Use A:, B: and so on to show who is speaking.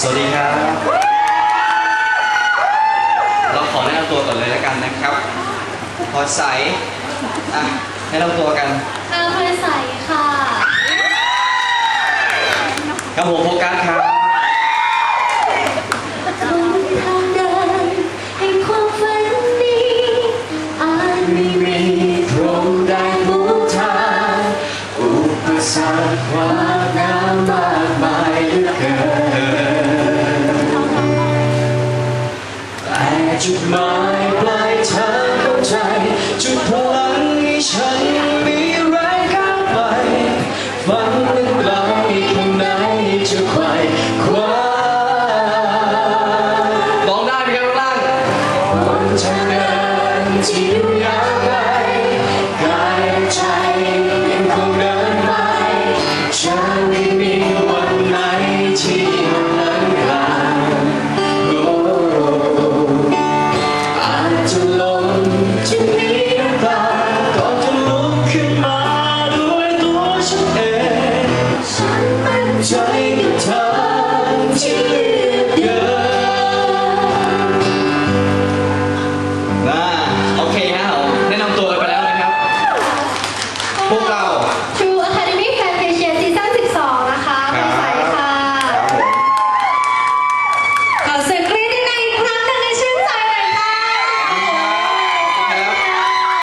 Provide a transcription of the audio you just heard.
A: สวัสดีครับ เราขอแนะนำตัวก่อนเลยแล้วกันนะครับพอใสอะแนะนำตัวกัน
B: อาเพอใสค่ะ
A: ครับผมโฟกัสครับ ตร
B: ทางเดินแห่ความฝันนี้อาจ
C: ไม่มีพรมแดงหนทางอุปสรรความหามา จุดหมายปลายทางเข้าใจ จุดพลังให้ฉันมีแรงก้าวไปฝันเป็นไกลข้างในจะไขว่คว้า
A: ร้องได้ไหมครับข้างล่าง
C: บนทางเดินที่ยาวไกลก ฉันเ